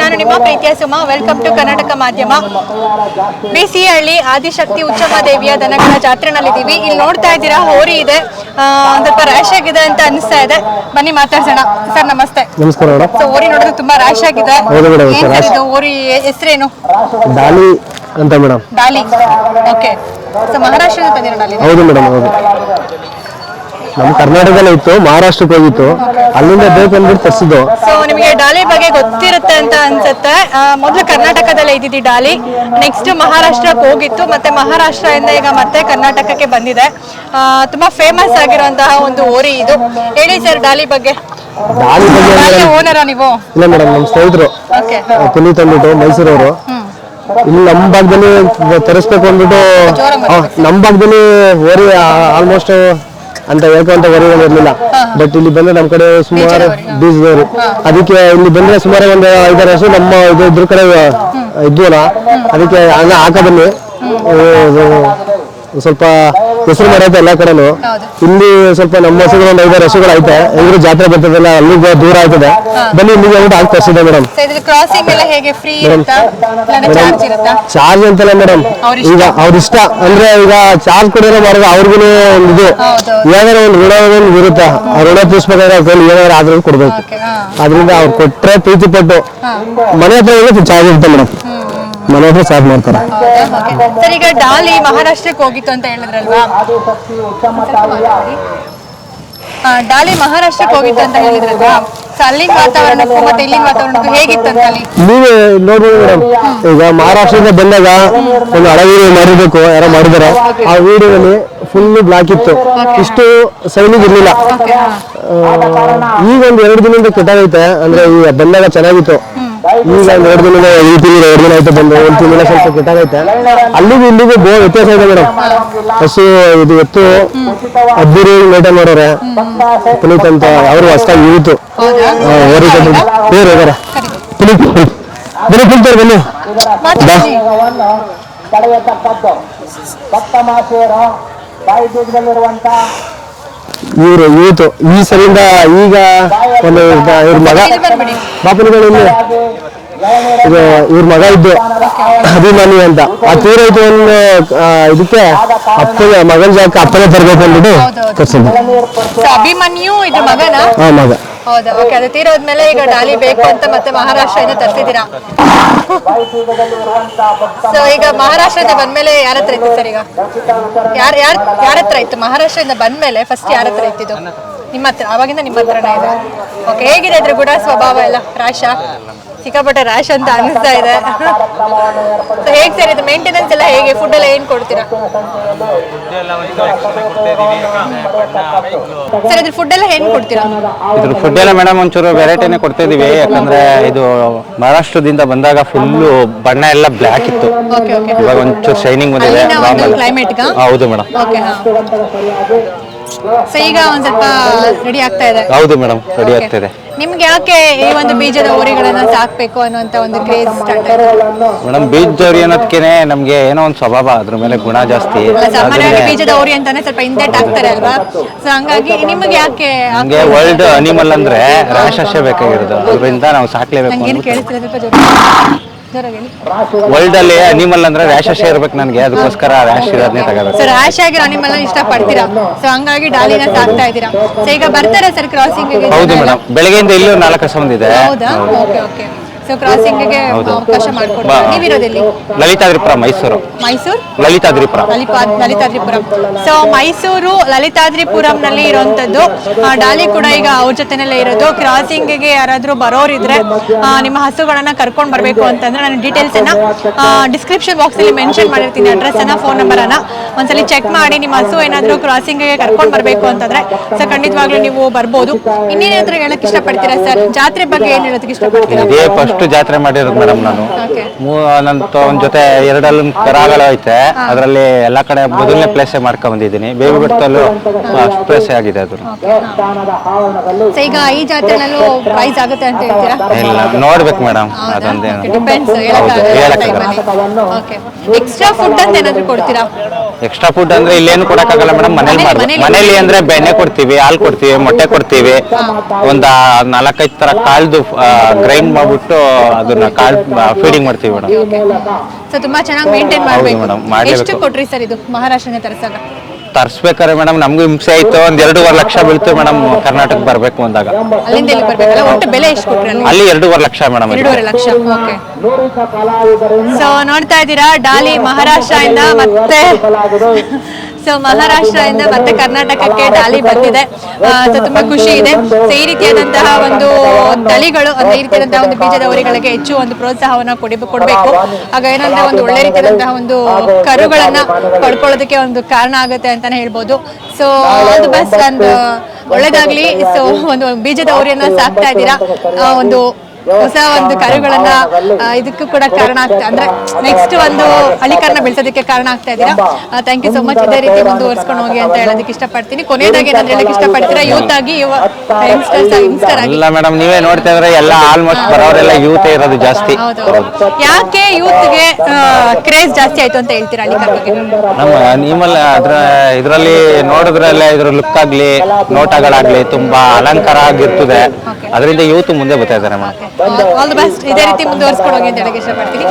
ನಾನು ನಿಮ್ಮ ಪ್ರೀತಿಯ ಸುಮ. ವೆಲ್ಕಮ್ ಟು ಕರ್ನಾಟಕ ಮಾಧ್ಯಮ ಬಿಸಿಹಳ್ಳಿ ಆದಿಶಕ್ತಿ ಉಚ್ಚಮ್ಮ ದೇವಿಯ ದನಗಳ ಜಾತ್ರೆನಲ್ಲಿದ್ದೀವಿ. ಇಲ್ಲಿ ನೋಡ್ತಾ ಇದ್ದೀರಾ ಹೋರಿ ಇದೆ. ಸ್ವಲ್ಪ ರ್ಯಾಶ್ ಆಗಿದೆ ಅಂತ ಅನಿಸ್ತಾ ಇದೆ. ಬನ್ನಿ ಮಾತಾಡ್ಸೋಣ. ಸರ್ ನಮಸ್ತೆ. ನಮಸ್ಕಾರ ಸೊ ಹೋರಿ ನೋಡೋದು ತುಂಬಾ ರ್ಯಾಶ್ ಆಗಿದೆ. ಹೌದು ಮೇಡಮ್, ಏನ್ ಸರ್ ಇದು ಹೋರಿ ಹೆಸರೇನು? ಡಾಲಿ ಅಂತ ಮೇಡಮ್. ಡಾಲಿ ಓಕೆ ಸೊ ಮಹಾರಾಷ್ಟ್ರದಿಂದ ತಂದಿರೋ ಡಾಲಿ ಹೌದು ಮೇಡಮ್ ಹೌದು. ನಮ್ಮ ಕರ್ನಾಟಕದಲ್ಲೇ ಇತ್ತು ಮಹಾರಾಷ್ಟ್ರಕ್ಕೆ ಹೋಗಿತ್ತು. ಅಲ್ಲಿಂದ ಬೇಕು ಅಂದ್ಬಿಟ್ಟು ತರಿಸಿದ್ದು ಸೊ ನಿಮಗೆ ಡಾಲಿ ಬಗ್ಗೆ ಗೊತ್ತಿರುತ್ತೆ ಅಂತ ಅನ್ಸುತ್ತೆ. ಆ, ಮೊದಲು ಕರ್ನಾಟಕದಲ್ಲೇ ಇದ್ದಿದ್ದು ಡಾಲಿ. ನೆಕ್ಸ್ಟ್ ಮಹಾರಾಷ್ಟ್ರಕ್ಕೆ ಹೋಗಿತ್ತು. ಮತ್ತೆ ಮಹಾರಾಷ್ಟ್ರದಿಂದ ಈಗ ಮತ್ತೆ ಕರ್ನಾಟಕಕ್ಕೆ ಬಂದಿದೆ. ಆ, ತುಂಬಾ ಫೇಮಸ್ ಆಗಿರುವಂತಹ ಒಂದು ಓರಿ ಇದು. ಹೇಳಿ ಸರ್ ಡಾಲಿ ಬಗ್ಗೆ. ಡಾಲಿ ಬಗ್ಗೆ ಡಾಲಿ ಓನರ ನೀವು? ಇಲ್ಲ ಮೇಡಮ್ ನಮ್ಮ ಸ್ನೇಹಿತರು. ಓಕೆ ಪುನೀತ್ ಅಂದ್ಬಿಟ್ಟು ಮೈಸೂರವರು. ಇಲ್ಲಿ ನಮ್ಮ ಭಾಗದಲ್ಲಿ ತರಿಸ್ಬೇಕು ಅಂದ್ಬಿಟ್ಟು ಆ, ನಮ್ಮ ಭಾಗದಲ್ಲಿ ಓರಿ ಆಲ್ಮೋಸ್ಟ್ ಅಂತ ಹೇಳ್ಕೊಂತ ಓರಿಗಳು ಇರಲಿಲ್ಲ ಬಟ್ ಇಲ್ಲಿ ಬಂದ್ರೆ ನಮ್ಮ ಕಡೆ ಸುಮಾರು ಬೀಜದವರು ಅದಕ್ಕೆ ಇಲ್ಲಿ ಬಂದ್ರೆ ಸುಮಾರು ಒಂದು ಐದಾರು ವರ್ಷ ನಮ್ಮ ಇದು ಇದ್ರ ಕಡೆ ಇದ್ವಲ್ಲ. ಅದಕ್ಕೆ ಹಂಗ ಹಾಕ ಬನ್ನಿ ಸ್ವಲ್ಪ ಹೆಸರು ಮಾಡೈತೆ ಎಲ್ಲ ಕಡೆನು. ಇಲ್ಲಿ ಸ್ವಲ್ಪ ನಮ್ಮ ಹೆಸರು ಒಂದು ಐದಾರು ಹಸುಗಳು ಐತೆ. ಹೆಂಗ್ರು ಜಾತ್ರೆ ಬರ್ತದಲ್ಲ ಅಲ್ಲಿಗೆ ದೂರ ಆಯ್ತದೆ. ಬನ್ನಿ ಇಲ್ಲಿಗೆ ಊಟ ಹಾಕಿ ತರಿಸಿದೆ ಮೇಡಮ್ ಚಾರ್ಜ್ ಅಂತಲ್ಲ ಮೇಡಮ್. ಈಗ ಅವ್ರ ಇಷ್ಟ. ಅಂದ್ರೆ ಈಗ ಚಾರ್ಜ್ ಕೊಡಿರೋ ಮಾರ್ಗ ಅವ್ರಿಗೂ ಒಂದು ಇದು. ಏನಾದ್ರು ಒಂದು ಋಣ ಒಂದು ಇರುತ್ತೆ. ಆ ಋಣ ತೀರ್ಸ್ಬೇಕಾದ್ರೆ ಕೈಲಿ ಏನಾರ ಆದ್ರೂ ಕೊಡ್ಬೇಕು. ಅದರಿಂದ ಅವ್ರು ಕೊಟ್ರೆ ಪ್ರೀತಿ ಪಟ್ಟು ಮನೆ ಹತ್ರ ಚಾರ್ಜ್ ಇರುತ್ತೆ ಮೇಡಮ್ ಮನೆ ಸಾರ್ ಮಾಡ್ತಾರೆ. ಸರ್ ಈಗ ಡಾಲಿ ಮಹಾರಾಷ್ಟ್ರಕ್ಕೆ ಹೋಗಿತ್ತು ಅಂತ ಹೇಳಿದ್ರಲ್ವಾ? ಡಾಲಿ ಮಹಾರಾಷ್ಟ್ರಕ್ಕೆ ಹೋಗಿತ್ತು ಅಂತ ಹೇಳಿದ್ರಲ್ವಾ? ಅಲ್ಲಿನ ವಾತಾವರಣಕ್ಕೂ ಮತ್ತೆ ಇಲ್ಲಿನ ವಾತಾವರಣಕ್ಕೂ ಹೇಗಿತ್ತು ಅಂತ ಅಲ್ಲಿ? ನೀವೇ ನೋಡ್ಬೋದು ಮೇಡಮ್ ಈಗ ಮಹಾರಾಷ್ಟ್ರದಿಂದ ಬಂದಾಗ ಒಂದು ವಿಡಿಯೋ ಮಾಡಿರ್ಬೇಕು ಯಾರೋ ಮಾಡಿದಾರೆ. ಆ ವಿಡಿಯೋದಲ್ಲಿ ಫುಲ್ ಬ್ಲಾಕ್ ಇತ್ತು. ಇಷ್ಟು ಸೈನಿಗೆ ಇರ್ಲಿಲ್ಲ. ಈಗ ಒಂದು ಎರಡು ದಿನದಿಂದ ಕೆಟ್ಟಾಗೈತೆ. ಅಂದ್ರೆ ಈಗ ಬಂದಾಗ ಚೆನ್ನಾಗಿತ್ತು. ಈಗ ಎರಡು ದಿನ ಈ ತಿಂಗಳು, ಎರಡು ದಿನ ಆಯ್ತು ಬಂದು, ಒಂದು ತಿಂಗಳ ಸ್ವಲ್ಪ ಕೆಟ್ಟಾಗೈತೆ. ಅಲ್ಲಿಗೂ ಇಲ್ಲಿಗೂ ಬೋ ವ್ಯತ್ಯಾಸ ಇದೆ ಮೇಡಮ್. ಹಸು ಇದು ಎತ್ತು, ಅದ್ದೂರಿ ಮೇಟ ಮಾಡೋರೆ. ಪುನೀತ್ ಅಂತ ಅವರು ಹೊಸದಾಗಿ ಇಳಿತು ಬೇರೆ ಪುನೀತ್ ಬನ್ನಿ ಕುಂತಾರೆ ಬನ್ನಿ. ತಡೆಯತಕ್ಕದ್ದು. ಬಾಯಿ ಇವರು ಇವತ್ತು ಈ ಸರಿಯಿಂದ ಈಗ ಒಂದು ಇವ್ರ- ಮಗ ಇಲ್ಲಿ ಬರ್ಬಿಡಿ ಬಾಪನಗಳು ಇಲ್ಲಿ. ಇದು ಇವ್ರ ಮಗ ಇದ್ದು ಅಭಿಮಾನಿ ಅಂತ. ಆ ತೀರೈತು ಒಂದು ಇದಕ್ಕೆ ಅಪ್ಪಗೆ ಮಗನ ಜಾಗಕ್ಕೆ ಅಪ್ಪನೇ ತರಬೇಕು ಅಂದ್ಬಿಟ್ಟು ಸೊ ಮಗನ? ಹಾ ಮಗ. ಹೌದಾ ಓಕೆ ಅದು ತೀರೋದ್ಮೇಲೆ ಈಗ ಡಾಲಿ ಬೇಕು ಅಂತ ಮತ್ತೆ ಮಹಾರಾಷ್ಟ್ರದಿಂದ ತರ್ತಿದ್ದೀರಾ ಸೊ ಈಗ ಮಹಾರಾಷ್ಟ್ರದಿಂದ ಬಂದ್ಮೇಲೆ ಯಾರ ಹತ್ರ ಇತ್ತು ಸರ್ ಈಗ? ಯಾರ ಯಾರ ಯಾರ ಹತ್ರ ಇತ್ತು? ಮಹಾರಾಷ್ಟ್ರದಿಂದ ಬಂದ್ಮೇಲೆ ಫಸ್ಟ್ ಯಾರ ಹತ್ರ ಇತ್ತಿದ್ದು ನಿಮ್ಮ ಹತ್ರ ಅವಾಗಿಂದ ನಿಮ್ಮ ಹತ್ರನೇ ಇದೆ. ಓಕೆ ಹೇಗಿದೆ ಅದ್ರ ಕೂಡ ಸ್ವಭಾವ ಎಲ್ಲ? ರಾಶ? ಸಿಕ್ಕಾಪಟ್ಟೆ ರ್ಯಾಶ್ ಅಂತ ಅನಿಸ್ತಾ ಇದೆ. ಸೊ ಹೇಗೆ ಸರ್ ಇದು ಮೇಂಟೆನೆನ್ಸ್ ಎಲ್ಲ ಹೇಗೆ? ಫುಡ್ ಎಲ್ಲ ಏನು ಕೊಡ್ತೀರಾ? ಸರ್ ಇದ್ರ ಫುಡ್ ಎಲ್ಲ ಏನು ಕೊಡ್ತೀರಾ? ಇದ್ರ ಫುಡ್ ಎಲ್ಲ ಮೇಡಮ್ ಒಂಚೂರು ವೆರೈಟಿನೇ ಕೊಡ್ತಾ ಇದೀವಿ ಯಾಕಂದ್ರೆ ಇದು ಮಹಾರಾಷ್ಟ್ರದಿಂದ ಬಂದಾಗ ಫುಲ್ಲು ಬಣ್ಣ ಎಲ್ಲ ಬ್ಲ್ಯಾಕ್ ಇತ್ತು. ಓಕೆ ಓಕೆ ಇವಾಗ ಒಂಚೂರು ಶೈನಿಂಗ್ ಬಂದಿದೆ. ಕ್ಲೈಮೇಟ್ಗಾ ಹೌದು ಮೇಡಮ್ ಸೊ ಈಗ ಒಂದ್ ಸ್ವಲ್ಪ ರೆಡಿ ಆಗ್ತಾ ಇದೆ. ಹೌದು ಮೇಡಮ್ ರೆಡಿ. ಆಗ್ತಿದೆ ನಿಮ್ಗೆ ಯಾಕೆ ಈ ಒಂದು ಬೀಜದ ಹೋರಿಗಳನ್ನ ಸಾಕ್ಬೇಕು ಅನ್ನುವಂತ ಒಂದು ಕ್ರೇಜ್ ಸ್ಟಾರ್ಟ್ ಮೇಡಮ್ ಬೀಜ ಜೋರಿ ಅನ್ನೋದಕ್ಕೆ ನಮ್ಗೆ ಏನೋ ಒಂದು ಸ್ವಭಾವ ಅದ್ರ ಮೇಲೆ ಗುಣ ಜಾಸ್ತಿ. ಸಾಮಾನ್ಯವಾಗಿ ಬೀಜದ ಹೋರಿ ಅಂತಾನೆ ಸ್ವಲ್ಪ ಹಿಂದೆ ಆಗ್ತಾರೆ ಅಲ್ವಾ? ಸೊ ಹಂಗಾಗಿ ನಿಮ್ಗೆ ಯಾಕೆ ನಮ್ಗೆ ವರ್ಲ್ಡ್ ಅನಿಮಲ್ ಅಂದ್ರೆ ರಾಶಸ್ಯ ಬೇಕಾಗಿರೋದು. ಅದರಿಂದ ನಾವು ಸಾಕ್ಲೇಬೇಕು ನಂಗೇನು ಕೇಳಿಸ್ತಿಲ್ಲ ಸ್ವಲ್ಪ ಜೋರ ವರ್ಲ್ಡ್ ಅಲ್ಲಿ ಅನಿಮಲ್ ಅಂದ್ರೆ ರಾಶಸ್ಯ ಇರ್ಬೇಕು ನನಗೆ. ಅದಕ್ಕೋಸ್ಕರ ರ್ಯಾಶ್ ಇರೋದನ್ನೇ ತಗೋಬೇಕು. ಸೊ ರ್ಯಾಶ್ ಆಗಿರೋ ಅನಿಮಲ್ ಇಷ್ಟ ಪಡ್ತೀರಾ ಸೊ ಹಂಗಾಗಿ ಡಾಲಿನ ಸಾಕ್ತಾ ಇದ್ದೀರಾ? ಸೊ ಈಗ ಬರ್ತಾರೆ ಸರ್ ಕ್ರಾಸಿಂಗ್ ಹೌದು ಮೇಡಮ್ ಬೆಳಗ್ಗೆಯಿಂದ ಇಲ್ಲೂ ನಾಲ್ಕು ಸಂಬಂಧ ಇದೆ ಹೌದಾ? ಓಕೆ ಓಕೆ ಸೊ ಕ್ರಾಸಿಂಗ್ಗೆ ಹೌದು. ಅವಕಾಶ ಬಾ. ನೀವಿರೋದೆಲ್ಲಿ? ಲಲಿತಾದ್ರಿಪುರ ಮೈಸೂರು. ಮೈಸೂರು? ಲಲಿತಾದ್ರಿಪುರ ಲಲಿಪಾ ಲಲಿತಾದ್ರಿಪುರಂ ಸೊ ಮೈಸೂರು ಲಲಿತಾದ್ರಿಪುರಂನಲ್ಲಿ ಇರುವಂತದ್ದು ಆ, ಡಾಲಿ ಕೂಡ ಈಗ ಅವ್ರ ಜೊತೆನಲ್ಲೇ ಇರೋದು. ಕ್ರಾಸಿಂಗ್ಗೆ ಯಾರಾದ್ರೂ ಬರೋರಿದ್ರೆ ಆ, ನಿಮ್ಮ ಹಸುಗಳನ್ನ ಕರ್ಕೊಂಡು ಬರಬೇಕು ಅಂತಂದ್ರೆ ನಾನು ಡೀಟೇಲ್ಸ್ ಅನ್ನ ಡಿಸ್ಕ್ರಿಪ್ಷನ್ ಬಾಕ್ಸ್ ಅಲ್ಲಿ ಮೆನ್ಷನ್ ಮಾಡಿರ್ತೀನಿ. ಅಡ್ರೆಸ್ ಅನ್ನ ಫೋನ್ ನಂಬರ್ ಅನ್ನ. ಒಂದ್ಸಲಿ ಚೆಕ್ ಮಾಡಿ ನಿಮ್ಮ ಹಸು ಏನಾದ್ರೂ ಕ್ರಾಸಿಂಗ್ಗೆ ಕರ್ಕೊಂಡು ಬರಬೇಕು ಅಂತಂದ್ರೆ ಸೊ ಖಂಡಿತವಾಗ್ಲೂ ನೀವು ಬರ್ಬೋದು. ಇನ್ನೇನಾದ್ರೂ ಹೇಳಕ್ ಇಷ್ಟಪಡ್ತೀರಾ ಸರ್? ಜಾತ್ರೆ ಬಗ್ಗೆ ಏನ್ ಹೇಳೋದಕ್ಕೆ ಇಷ್ಟಪಡ್ತೀರಾ? ಇದೇ ಫಸ್ಟ್ ಜಾತ್ರೆ ಮಾಡಿರೋದು ಮೇಡಮ್ ನಾನು. ಓಕೆ ನನ್ನ ಒಂದ್ ಜೊತೆ ಎರಡಲ್ಲಿ ಕರಾಗಳು ಐತೆ. ಅದರಲ್ಲಿ ಎಲ್ಲಾ ಕಡೆ ಮೊದಲನೇ ಪ್ಲೇಸ್ ಮಾಡ್ಕೊಂಡ್ ಬಂದಿದ್ದೀನಿ ಬೇಬಿ ಬೆಟ್ಟದಲ್ಲೂ ಫಸ್ಟ್ ಪ್ಲೇಸ್ ಆಗಿದೆ ಅದು. ಸೊ ಈಗ ಈ ಜಾತ್ರೆನಲ್ಲೂ ಪ್ರೈಸ್ ಆಗುತ್ತೆ ಅಂತ ಹೇಳ್ತೀರಾ? ಇಲ್ಲ ನೋಡ್ಬೇಕು ಮೇಡಮ್. ಅದೊಂದೇ. ಡಿಪೆಂಡ್ಸ್ ಓಕೆ ಎಕ್ಸ್ಟ್ರಾ ಫುಡ್ ಅಂತ ಏನಾದ್ರು ಕೊಡ್ತೀರಾ? ಎಕ್ಸ್ಟ್ರಾ ಫುಡ್ ಅಂದ್ರೆ ಇಲ್ಲೇನು ಕೊಡಕ್ಕಾಗಲ್ಲ ಮೇಡಮ್. ಮನೇಲಿ ಮಾಡ್ಬೇಕು. ಮನೇಲಿ. ಅಂದ್ರೆ ಬೆಣ್ಣೆ ಕೊಡ್ತೀವಿ ಹಾಲು ಕೊಡ್ತೀವಿ ಮೊಟ್ಟೆ ಕೊಡ್ತೀವಿ. ಒಂದ್ ನಾಲ್ಕೈದು ತರ ಕಾಳ್ದು ಗ್ರೈಂಡ್ ಮಾಡ್ಬಿಟ್ಟು ಅದನ್ನ ಕಾಳ್ ಫೀಡಿಂಗ್ ಮಾಡ್ತೀವಿ ಮೇಡಮ್. ಸೊ ತುಂಬಾ ಚೆನ್ನಾಗಿ ಮೇಂಟೈನ್ ಮಾಡಬೇಕು. madam, ಮಾಡ್ಲೇಬೇಕು. ಎಷ್ಟು ಕೊಟ್ರಿ ಸರ್ ಇದು ಮಹಾರಾಷ್ಟ್ರಕ್ಕೆ ತರಿಸಾಗ ತರ್ಸ್ಬೇಕಾದ್ರೆ ಮೇಡಮ್ ನಮಗೂ ಹಿಂಸೆ ಆಯ್ತು ಒಂದ್ ಎರಡೂವರೆ ಲಕ್ಷ ಬೀಳ್ತು ಮೇಡಮ್ ಕರ್ನಾಟಕ ಬರ್ಬೇಕು ಅಂದಾಗ. ಅಲ್ಲಿಂದ ಇಲ್ಲಿ ಬರ್ಬೇಕಲ್ಲ ಒಟ್ಟು ಬೆಲೆ ಎಷ್ಟು ಕೊಟ್ರಿ ಅಲ್ಲಿ? ಅಲ್ಲಿ ಎರಡೂವರೆ ಲಕ್ಷ ಮೇಡಮ್ ಎರಡೂವರೆ ಲಕ್ಷ ಓಕೆ. ಸೊ ನೋಡ್ತಾ ಇದ್ದೀರಾ ಡಾಲಿ ಮಹಾರಾಷ್ಟ್ರದಿಂದ ಮತ್ತೆ ಸೊ ಮಹಾರಾಷ್ಟ್ರದಿಂದ ಮತ್ತೆ ಕರ್ನಾಟಕಕ್ಕೆ ಡಾಲಿ ಬಂದಿದೆ. ಸೊ ತುಂಬಾ ಖುಷಿ ಇದೆ. ಸೊ ಈ ರೀತಿಯಾದಂತಹ ಒಂದು ತಳಿಗಳು, ಅಂದ್ರೆ ಈ ರೀತಿಯಾದಂತಹ ಒಂದು ಬೀಜದ ಊರಿಗಳಿಗೆ ಹೆಚ್ಚು ಒಂದು ಪ್ರೋತ್ಸಾಹವನ್ನ ಕೊಡಿ ಕೊಡಬೇಕು. ಆಗ ಏನಂದ್ರೆ ಒಂದು ಒಳ್ಳೆ ರೀತಿಯಾದಂತಹ ಒಂದು ಕರುಗಳನ್ನ ಪಡ್ಕೊಳ್ಳೋದಕ್ಕೆ ಒಂದು ಕಾರಣ ಆಗುತ್ತೆ ಅಂತಾನೆ ಹೇಳ್ಬೋದು. So all the best and ಒಳ್ಳೇದಾಗ್ಲಿ. ಸೊ ಒಂದು ಬೀಜದ ಊರಿಯನ್ನ ಸಾಕ್ತಾ ಇದ್ದೀರಾ? ಒಂದು ಹೊಸ ಒಂದು ಕರುಗಳನ್ನ ಇದಕ್ಕೂ ಕೂಡ ಕಾರಣ ಆಗ್ತಾ ಅಂದ್ರೆ ನೆಕ್ಸ್ಟ್ ಒಂದು ಹಳಿಕರನ್ನ ಬೆಳೆಸೋದಕ್ಕೆ ಕಾರಣ ಆಗ್ತಾ ಇದ್ದೀರಾ ಥ್ಯಾಂಕ್ ಯು ಸೊ ಮಚ್ ಇದೇ ರೀತಿ ಮುಂದುವರ್ಸ್ಕೊಂಡು ಹೋಗಿ ಅಂತ ಹೇಳೋದಕ್ಕೆ ಇಷ್ಟಪಡ್ತೀನಿ. ಕೊನೆಯದಾಗಿ ಏನಾದ್ರು ಹೇಳಕ್ ಇಷ್ಟಪಡ್ತೀರಾ? ಯೂತ್ ಆಗಿ ಯಂಗ್ಸ್ಟರ್ ಆಗಿ ಇಲ್ಲ ಮೇಡಮ್ ನೀವೇ ನೋಡ್ತಾ ಇದ್ರೆ ಎಲ್ಲ ಆಲ್ಮೋಸ್ಟ್ ಬರೋರೆಲ್ಲ ಯೂತ್ ಇರೋದು ಜಾಸ್ತಿ. ಹೌದು ಯಾಕೆ ಯೂತ್ಗೆ ಕ್ರೇಜ್ ಜಾಸ್ತಿ ಆಯ್ತು ಅಂತ ಹೇಳ್ತೀರಾ ಹಳ್ಳಿಕರ ಬಗ್ಗೆ? ನಮ್ಮ ನಿಮ್ಮಲ್ಲಿ ಅದ್ರ ಇದರಲ್ಲಿ ನೋಡಿದ್ರಲ್ಲ ಇದ್ರ ಲುಕ್ ಆಗ್ಲಿ ನೋಟಗಳಾಗ್ಲಿ ತುಂಬಾ ಅಲಂಕಾರ ಆಗಿರ್ತದೆ. ಅದರಿಂದ ಯೂತ್ ಮುಂದೆ ಬರ್ತಾ ಇದ್ದಾರೆ ಮೇಡಮ್ ಆಲ್ ದ ಬೆಸ್ಟ್ ಇದೇ ರೀತಿ ಮುಂದುವರಿಸ್ಕೊಂಡು ಹೋಗಿ ಅಂತ ಹೇಳಕ್ಕೆ ಇಷ್ಟಪಡ್ತೀನಿ.